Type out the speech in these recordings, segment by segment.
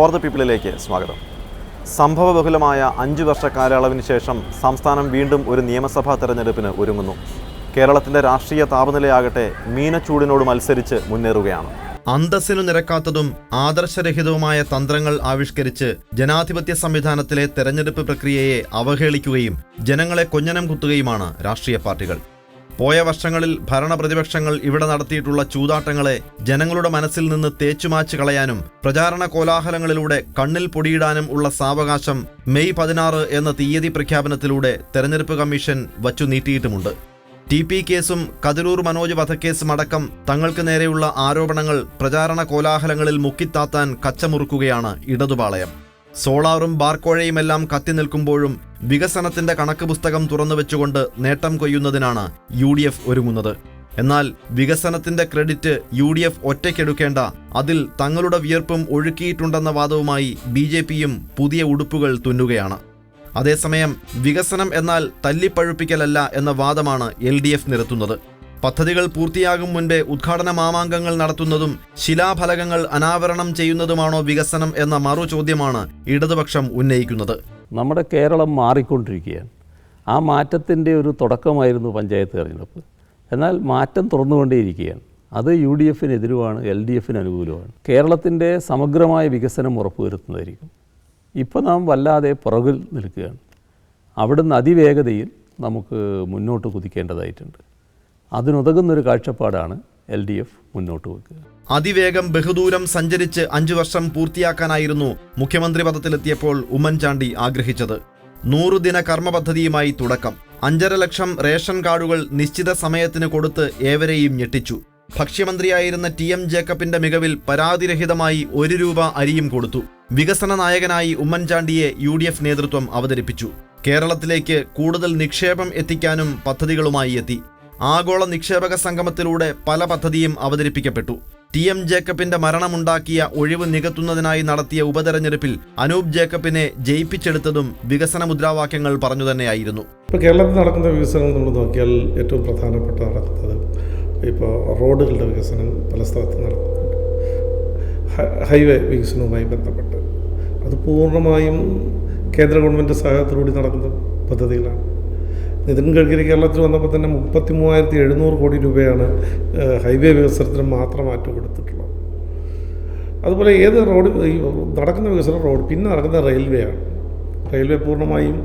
For the പീപ്പിളിലേക്ക് സ്വാഗതം. സംഭവബഹുലമായ അഞ്ച് വർഷ കാലയളവിന് ശേഷം സംസ്ഥാനം വീണ്ടും ഒരു നിയമസഭാ തെരഞ്ഞെടുപ്പിന് ഒരുങ്ങുന്നു. കേരളത്തിന്റെ രാഷ്ട്രീയ താപനിലയാകട്ടെ മീനച്ചൂടിനോട് മത്സരിച്ച് മുന്നേറുകയാണ്. അന്തസ്സിനു നിരക്കാത്തതും ആദർശരഹിതവുമായ തന്ത്രങ്ങൾ ആവിഷ്കരിച്ച് ജനാധിപത്യ സംവിധാനത്തിലെ തെരഞ്ഞെടുപ്പ് പ്രക്രിയയെ അവഹേളിക്കുകയും ജനങ്ങളെ കൊഞ്ഞനം കുത്തുകയുമാണ് രാഷ്ട്രീയ പാർട്ടികൾ. പോയ വർഷങ്ങളിൽ ഭരണപ്രതിപക്ഷങ്ങൾ ഇവിടെ നടത്തിയിട്ടുള്ള ചൂതാട്ടങ്ങളെ ജനങ്ങളുടെ മനസ്സിൽ നിന്ന് തേച്ചുമാച്ച് കളയാനും പ്രചാരണ കോലാഹലങ്ങളിലൂടെ കണ്ണിൽ പൊടിയിടാനും ഉള്ള സാവകാശം മെയ് പതിനാറ് എന്ന തീയതി പ്രഖ്യാപനത്തിലൂടെ തെരഞ്ഞെടുപ്പ് കമ്മീഷൻ വച്ചു നീട്ടിയിട്ടുമുണ്ട്. ടി പി കേസും കതിരൂർ മനോജ് വധക്കേസും അടക്കം തങ്ങൾക്ക് നേരെയുള്ള ആരോപണങ്ങൾ പ്രചാരണ കോലാഹലങ്ങളിൽ മുക്കിത്താത്താൻ കച്ചമുറുക്കുകയാണ് ഇടതുപാളയം. സോളാറും ബാർക്കോഴയുമെല്ലാം കത്തി നിൽക്കുമ്പോഴും വികസനത്തിന്റെ കണക്ക് പുസ്തകം തുറന്നു വെച്ചുകൊണ്ട് നേട്ടം കൊയ്യുന്നതിനാണ് യു ഡി എഫ് ഒരുങ്ങുന്നത്. എന്നാൽ വികസനത്തിന്റെ ക്രെഡിറ്റ് യു ഡി എഫ് ഒറ്റയ്ക്കെടുക്കേണ്ട അതിൽ തങ്ങളുടെ വിയർപ്പും ഒഴുക്കിയിട്ടുണ്ടെന്ന വാദവുമായി ബി ജെ പിയും പുതിയ ഉടുപ്പുകൾ തുന്നുകയാണ്. അതേസമയം വികസനം എന്നാൽ തല്ലിപ്പഴുപ്പിക്കലല്ല എന്ന വാദമാണ് എൽ ഡി എഫ് നിരത്തുന്നത്. പദ്ധതികൾ പൂർത്തിയാകും മുൻപേ ഉദ്ഘാടന മാമാങ്കങ്ങൾ നടത്തുന്നതും ശിലാഫലകങ്ങൾ അനാവരണം ചെയ്യുന്നതുമാണോ വികസനം എന്ന മറു ചോദ്യമാണ് ഇടതുപക്ഷം ഉന്നയിക്കുന്നത്. നമ്മുടെ കേരളം മാറിക്കൊണ്ടിരിക്കുകയാണ്. ആ മാറ്റത്തിന്റെ ഒരു തുടക്കമായിരുന്നു പഞ്ചായത്ത് തെരഞ്ഞെടുപ്പ്. എന്നാൽ മാറ്റം തുറന്നുകൊണ്ടേയിരിക്കുകയാണ്. അത് യു ഡി എഫിന് എതിരുമാണ് എൽ ഡി എഫിന് അനുകൂലമാണ്. കേരളത്തിന്റെ സമഗ്രമായ വികസനം ഉറപ്പുവരുത്തുന്നതായിരിക്കും. ഇപ്പോൾ നാം വല്ലാതെ പുറകിൽ നിൽക്കുകയാണ്. അവിടുന്ന് അതിവേഗതയിൽ നമുക്ക് മുന്നോട്ട് കുതിക്കേണ്ടതായിട്ടുണ്ട്. അതിനുതകുന്നൊരു കാഴ്ചപ്പാടാണ് എൽ ഡി എഫ് മുന്നോട്ട് വെക്കുക. അതിവേഗം ബഹുദൂരം സഞ്ചരിച്ച് അഞ്ചു വർഷം പൂർത്തിയാക്കാനായിരുന്നു മുഖ്യമന്ത്രി പദത്തിലെത്തിയപ്പോൾ ഉമ്മൻചാണ്ടി ആഗ്രഹിച്ചത്. നൂറുദിന കർമ്മ പദ്ധതിയുമായി തുടക്കം. അഞ്ചര ലക്ഷം റേഷൻ കാർഡുകൾ നിശ്ചിത സമയത്തിന് കൊടുത്ത് ഏവരെയും ഞെട്ടിച്ചു. ഭക്ഷ്യമന്ത്രിയായിരുന്ന ടി എം ജേക്കബിന്റെ മികവിൽ പരാതിരഹിതമായി ഒരു രൂപ അരിയും കൊടുത്തു. വികസന നായകനായി ഉമ്മൻചാണ്ടിയെ യു ഡി എഫ് നേതൃത്വം അവതരിപ്പിച്ചു. കേരളത്തിലേക്ക് കൂടുതൽ നിക്ഷേപം എത്തിക്കാനും പദ്ധതികളുമായി എത്തി. ആഗോള നിക്ഷേപക സംഗമത്തിലൂടെ പല പദ്ധതിയും അവതരിപ്പിക്കപ്പെട്ടു. ടി എം ജേക്കബിന്റെ മരണമുണ്ടാക്കിയ ഒഴിവ് നികത്തുന്നതിനായി നടത്തിയ ഉപതെരഞ്ഞെടുപ്പിൽ അനൂപ് ജേക്കബിനെ ജയിപ്പിച്ചെടുത്തതും വികസന മുദ്രാവാക്യങ്ങൾ പറഞ്ഞു തന്നെയായിരുന്നു. ഇപ്പോൾ കേരളത്തിൽ നടക്കുന്ന വികസനം നമ്മൾ നോക്കിയാൽ ഏറ്റവും പ്രധാനപ്പെട്ട നടക്കുന്നത് ഇപ്പോൾ റോഡുകളുടെ വികസനം പല സ്ഥലത്തും നടക്കുന്നുണ്ട്. ഹൈവേ വികസനവുമായി ബന്ധപ്പെട്ട്. അത് പൂർണമായും കേന്ദ്ര ഗവൺമെന്റ് സഹായത്തിലൂടെ നടക്കുന്ന പദ്ധതികളാണ്. നിതിൻ ഗഡ്കരി കേരളത്തിൽ വന്നപ്പോൾ തന്നെ മുപ്പത്തി മൂവായിരത്തി എഴുന്നൂറ് കോടി രൂപയാണ് ഹൈവേ വികസനത്തിന് മാത്രം മാറ്റം കൊടുത്തിട്ടുള്ളത് അതുപോലെ ഏത് റോഡ് നടക്കുന്ന വികസനം റോഡ് പിന്നെ നടക്കുന്ന റെയിൽവേ ആണ് റെയിൽവേ പൂർണമായും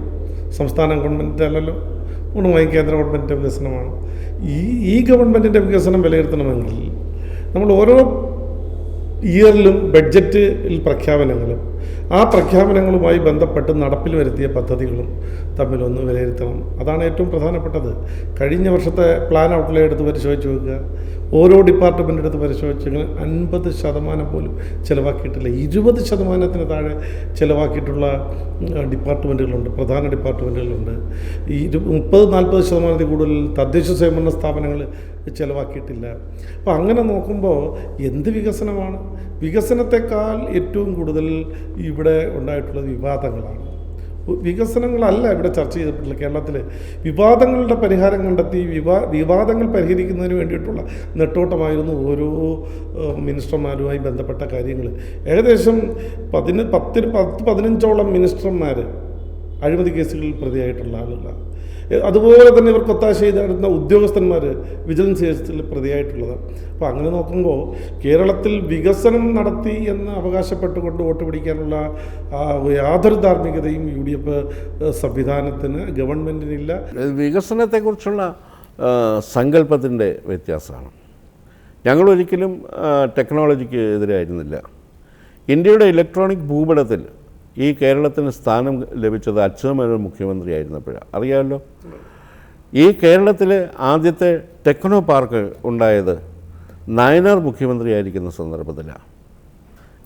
സംസ്ഥാന ഗവൺമെന്റ് അല്ലല്ലോ പൂർണമായും കേന്ദ്ര ഗവൺമെന്റിന്റെ വികസനമാണ്. ഈ ഈ ഗവൺമെന്റിന്റെ വികസനം വിലയിരുത്തണമെങ്കിൽ നമ്മൾ ഓരോ ഇയറിലും ബഡ്ജറ്റിൽ പ്രഖ്യാപനങ്ങളും. ആ പ്രഖ്യാപനങ്ങളുമായി ബന്ധപ്പെട്ട് നടപ്പിൽ വരുത്തിയ പദ്ധതികളും തമ്മിലൊന്ന് വിലയിരുത്തണം. അതാണ് ഏറ്റവും പ്രധാനപ്പെട്ടത്. കഴിഞ്ഞ വർഷത്തെ പ്ലാൻ ഔട്ട്ലേ എടുത്ത് പരിശോധിച്ച് നോക്കുക. ഓരോ ഡിപ്പാർട്ട്മെന്റ് എടുത്ത് പരിശോധിച്ചെങ്കിൽ അൻപത് ശതമാനം പോലും ചിലവാക്കിയിട്ടില്ല. ഇരുപത് ശതമാനത്തിന് താഴെ ചിലവാക്കിയിട്ടുള്ള ഡിപ്പാർട്ട്മെന്റുകളുണ്ട് പ്രധാന ഡിപ്പാർട്ട്മെന്റുകളുണ്ട് ഈ മുപ്പത് നാൽപ്പത് ശതമാനത്തിൽ കൂടുതൽ തദ്ദേശ സ്വയംഭരണ സ്ഥാപനങ്ങൾ ചിലവാക്കിയിട്ടില്ല. അപ്പോൾ അങ്ങനെ നോക്കുമ്പോൾ എന്ത് വികസനമാണ്? വികസനത്തെക്കാൾ ഏറ്റവും കൂടുതൽ ഇവിടെ ഉണ്ടായിട്ടുള്ളത് വിവാദങ്ങളാണ്. വികസനങ്ങളല്ല ഇവിടെ ചർച്ച ചെയ്തിട്ടുള്ളത് കേരളത്തിൽ വിവാദങ്ങളുടെ പരിഹാരം കണ്ടെത്തി വിവാ വിവാദങ്ങൾ പരിഹരിക്കുന്നതിന് വേണ്ടിയിട്ടുള്ള നെട്ടോട്ടമായിരുന്നു ഓരോ മിനിസ്റ്റർമാരുമായി ബന്ധപ്പെട്ട കാര്യങ്ങൾ ഏകദേശം പതിന് പത്തിന് പത്ത് പതിനഞ്ചോളം മിനിസ്റ്റർമാർ അഴിമതി കേസുകളിൽ പ്രതിയായിട്ടുള്ള ആളുകളാണ് അതുപോലെ തന്നെ ഇവർ കൊത്താശ ചെയ്തിരുന്ന ഉദ്യോഗസ്ഥന്മാർ വിജിലൻസ് കേസിൽ പ്രതിയായിട്ടുള്ളതാണ്. അപ്പോൾ അങ്ങനെ നോക്കുമ്പോൾ കേരളത്തിൽ വികസനം നടത്തി എന്ന് അവകാശപ്പെട്ടുകൊണ്ട് വോട്ട് പിടിക്കാനുള്ള യാതൊരു ധാർമ്മികതയും യു ഡി എഫ് സംവിധാനത്തിന് ഗവൺമെന്റിനില്ല വികസനത്തെക്കുറിച്ചുള്ള സങ്കല്പത്തിന്റെ വ്യത്യാസമാണ്. ഞങ്ങളൊരിക്കലും ടെക്നോളജിക്ക് എതിരായിരുന്നില്ല. ഇന്ത്യയുടെ ഇലക്ട്രോണിക് ഭൂപടത്തിൽ ഈ കേരളത്തിന് സ്ഥാനം ലഭിച്ചത് മുഖ്യമന്ത്രി മുഖ്യമന്ത്രിയായിരുന്നപ്പോഴാണ് അറിയാമല്ലോ? ഈ കേരളത്തിൽ ആദ്യത്തെ ടെക്നോ പാർക്ക് ഉണ്ടായത് മുഖ്യമന്ത്രി ആയിരിക്കുന്ന സന്ദർഭത്തിലാണ്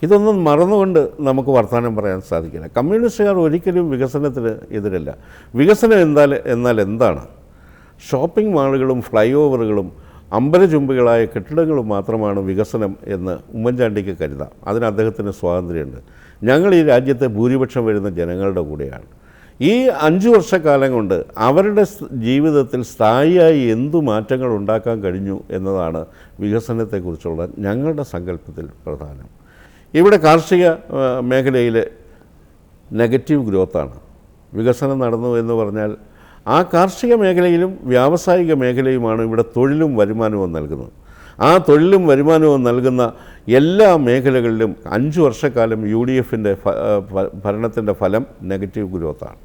ഇതൊന്നും മറന്നുകൊണ്ട് നമുക്ക് വർത്തമാനം പറയാൻ സാധിക്കില്ല. കമ്മ്യൂണിസ്റ്റുകാർ ഒരിക്കലും വികസനത്തിന് എതിരല്ല. വികസനം എന്നാൽ എന്നാൽ എന്താണ്? ഷോപ്പിംഗ് മാളുകളും ഫ്ലൈ ഓവറുകളും അമ്പലചുംബികളായ കെട്ടിടങ്ങൾ മാത്രമാണ് വികസനം എന്ന് ഉമ്മൻചാണ്ടിക്ക് കരുതാം. അതിന് അദ്ദേഹത്തിന് സ്വാതന്ത്ര്യമുണ്ട്. ഞങ്ങൾ ഈ രാജ്യത്തെ ഭൂരിപക്ഷം വരുന്ന ജനങ്ങളുടെ കൂടെയാണ്. ഈ അഞ്ചു വർഷക്കാലം കൊണ്ട് അവരുടെ ജീവിതത്തിൽ സ്ഥായിയായി എന്തു മാറ്റങ്ങൾ ഉണ്ടാക്കാൻ കഴിഞ്ഞു എന്നതാണ് വികസനത്തെക്കുറിച്ചുള്ള ഞങ്ങളുടെ സങ്കല്പത്തിൽ പ്രധാനം. ഇവിടെ കാർഷിക മേഖലയിൽ നെഗറ്റീവ് ഗ്രോത്താണ്. വികസനം നടന്നു എന്ന് പറഞ്ഞാൽ ആ കാർഷിക മേഖലയിലും വ്യാവസായിക മേഖലയുമാണ് ഇവിടെ തൊഴിലും വരുമാനവും നൽകുന്നത്. ആ തൊഴിലും വരുമാനവും നൽകുന്ന എല്ലാ മേഖലകളിലും അഞ്ച് വർഷക്കാലം യു ഡി എഫിന്റെ ഭരണത്തിന്റെ ഫലം നെഗറ്റീവ് ഗ്രോത്താണ്.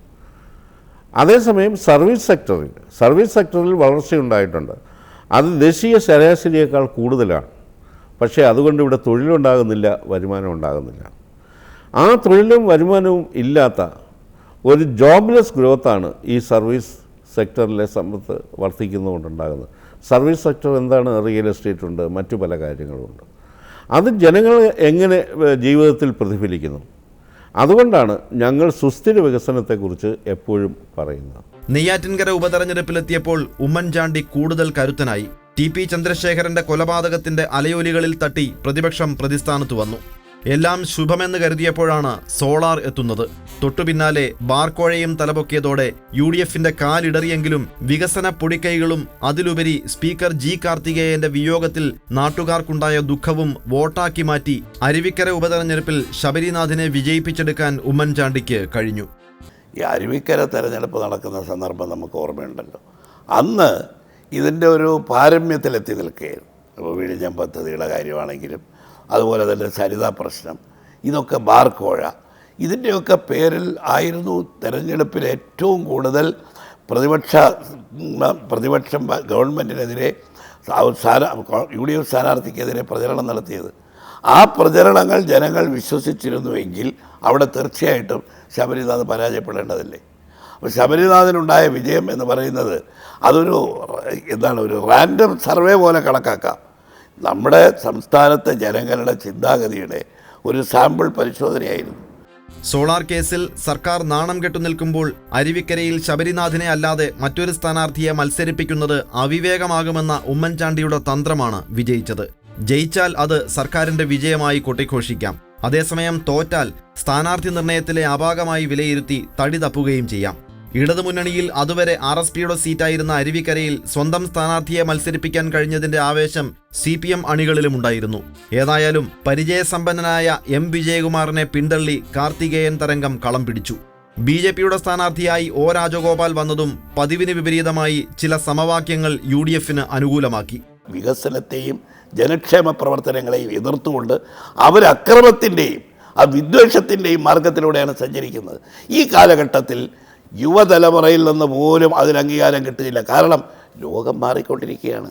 അതേസമയം സർവീസ് സെക്ടറിൽ സർവീസ് സെക്ടറിൽ വളർച്ചയുണ്ടായിട്ടുണ്ട്. അത് ദേശീയ ശരാശരിയേക്കാൾ കൂടുതലാണ്. പക്ഷേ അതുകൊണ്ട് ഇവിടെ തൊഴിലുണ്ടാകുന്നില്ല വരുമാനം ഉണ്ടാകുന്നില്ല. ആ തൊഴിലും വരുമാനവും ഇല്ലാത്ത ഒരു ജോബ്ലെസ് ഗ്രോത്താണ് ഈ സർവീസ് സെക്ടറിലെ സമ്പത്ത് വർദ്ധിക്കുന്നതുകൊണ്ടുണ്ടാകുന്നത്. സർവീസ് സെക്ടർ എന്താണ്? റിയൽ എസ്റ്റേറ്റ് ഉണ്ട് മറ്റു പല കാര്യങ്ങളുമുണ്ട് അത് ജനങ്ങൾ എങ്ങനെ ജീവിതത്തിൽ പ്രതിഫലിക്കുന്നു? അതുകൊണ്ടാണ് ഞങ്ങൾ സുസ്ഥിര വികസനത്തെക്കുറിച്ച് എപ്പോഴും പറയുന്നത്. നെയ്യാറ്റിൻകര ഉപതെരഞ്ഞെടുപ്പിലെത്തിയപ്പോൾ ഉമ്മൻചാണ്ടി കൂടുതൽ കരുത്തനായി. ടി പി ചന്ദ്രശേഖരന്റെ കൊലപാതകത്തിന്റെ അലയോലികളിൽ തട്ടി പ്രതിപക്ഷം പ്രതിസ്ഥാനത്ത് വന്നു. എല്ലാം ശുഭമെന്ന് കരുതിയപ്പോഴാണ് സോളാർ എത്തുന്നത്. തൊട്ടുപിന്നാലെ ബാർക്കോഴയും തലപൊക്കിയതോടെ യു ഡി എഫിന്റെ കാലിടറിയെങ്കിലും വികസന പൊടിക്കൈകളും അതിലുപരി സ്പീക്കർ ജി കാർത്തികേയന്റെ വിയോഗത്തിൽ നാട്ടുകാർക്കുണ്ടായ ദുഃഖവും വോട്ടാക്കി മാറ്റി അരുവിക്കര ഉപതെരഞ്ഞെടുപ്പിൽ ശബരിനാഥിനെ വിജയിപ്പിച്ചെടുക്കാൻ ഉമ്മൻചാണ്ടിക്ക് കഴിഞ്ഞു. ഈ അരുവിക്കര തെരഞ്ഞെടുപ്പ് നടക്കുന്ന സന്ദർഭം നമുക്ക് ഓർമ്മയുണ്ടല്ലോ. അന്ന് ഇതിന്റെ ഒരു പാരമ്യത്തിലെത്തി നിൽക്കുകയായിരുന്നു. ഇപ്പോൾ വിഴിഞ്ഞം പദ്ധതിയുടെ കാര്യമാണെങ്കിലും അതുപോലെ തന്നെ സരിതാ പ്രശ്നം ഇതൊക്കെ ബാർക്കോഴ. ഇതിന്റെയൊക്കെ പേരിൽ ആയിരുന്നു തെരഞ്ഞെടുപ്പിൽ ഏറ്റവും കൂടുതൽ പ്രതിപക്ഷ പ്രതിപക്ഷം ഗവൺമെന്റിനെതിരെ യു ഡി എഫ് സ്ഥാനാർത്ഥിക്കെതിരെ പ്രചരണം നടത്തിയത്. ആ പ്രചരണങ്ങൾ ജനങ്ങൾ വിശ്വസിച്ചിരുന്നുവെങ്കിൽ അവിടെ തീർച്ചയായിട്ടും ശബരിനാഥ് പരാജയപ്പെടേണ്ടതില്ലേ? അപ്പോൾ ശബരിനാഥിനുണ്ടായ വിജയം എന്ന് പറയുന്നത് അതൊരു എന്താണ് ഒരു റാൻഡം സർവേ പോലെ കണക്കാക്കാം. നമ്മുടെ സംസ്ഥാനത്തെ ജനങ്ങളുടെ ചിന്താഗതിയുടെ ഒരു സാമ്പിൾ പരിശോധനയായിരുന്നു. സോളാർ കേസിൽ സർക്കാർ നാണം കെട്ടു നിൽക്കുമ്പോൾ അരുവിക്കരയിൽ ശബരിനാഥിനെ അല്ലാതെ മറ്റൊരു സ്ഥാനാർത്ഥിയെ മത്സരിപ്പിക്കുന്നത് അവിവേകമാകുമെന്ന ഉമ്മൻചാണ്ടിയുടെ തന്ത്രമാണ് വിജയിച്ചത്. ജയിച്ചാൽ അത് സർക്കാരിന്റെ വിജയമായി കൊട്ടിഘോഷിക്കാം. അതേസമയം തോറ്റാൽ സ്ഥാനാർത്ഥി നിർണയത്തിലെ അപാകമായി വിലയിരുത്തി തടി തപ്പുകയും ചെയ്യാം. ഇടതുമുന്നണിയിൽ അതുവരെ ആർ എസ് പിയുടെ സീറ്റായിരുന്ന അരുവിക്കരയിൽ സ്വന്തം സ്ഥാനാർത്ഥിയെ മത്സരിപ്പിക്കാൻ കഴിഞ്ഞതിന്റെ ആവേശം സി പി എം അണികളിലുമുണ്ടായിരുന്നു. ഏതായാലും പരിചയസമ്പന്നനായ എം വിജയകുമാറിനെ പിന്തള്ളി കാർത്തികേയൻ തരംഗം കളം പിടിച്ചു. ബി ജെ പിയുടെ സ്ഥാനാർത്ഥിയായി ഒ രാജഗോപാൽ വന്നതും പതിവിന് വിപരീതമായി ചില സമവാക്യങ്ങൾ യു ഡി എഫിന് അനുകൂലമാക്കി. വികസനത്തെയും ജനക്ഷേമ പ്രവർത്തനങ്ങളെയും എതിർത്തുകൊണ്ട് അവരക്രമത്തിന്റെയും ആ വിദ്വേഷത്തിന്റെയും മാർഗത്തിലൂടെയാണ് സഞ്ചരിക്കുന്നത്. ഈ കാലഘട്ടത്തിൽ യുവതലമുറയിൽ നിന്ന് പോലും അതിന് അംഗീകാരം കിട്ടുന്നില്ല. കാരണം ലോകം മാറിക്കൊണ്ടിരിക്കുകയാണ്.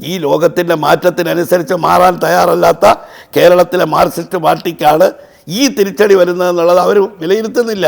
ഈ ലോകത്തിന്റെ മാറ്റത്തിനനുസരിച്ച് മാറാൻ തയ്യാറല്ലാത്ത കേരളത്തിലെ മാർക്സിസ്റ്റ് പാർട്ടിക്കാണ് ഈ തിരിച്ചടി വരുന്നതെന്നുള്ളത് അവർ വിലയിരുത്തുന്നില്ല.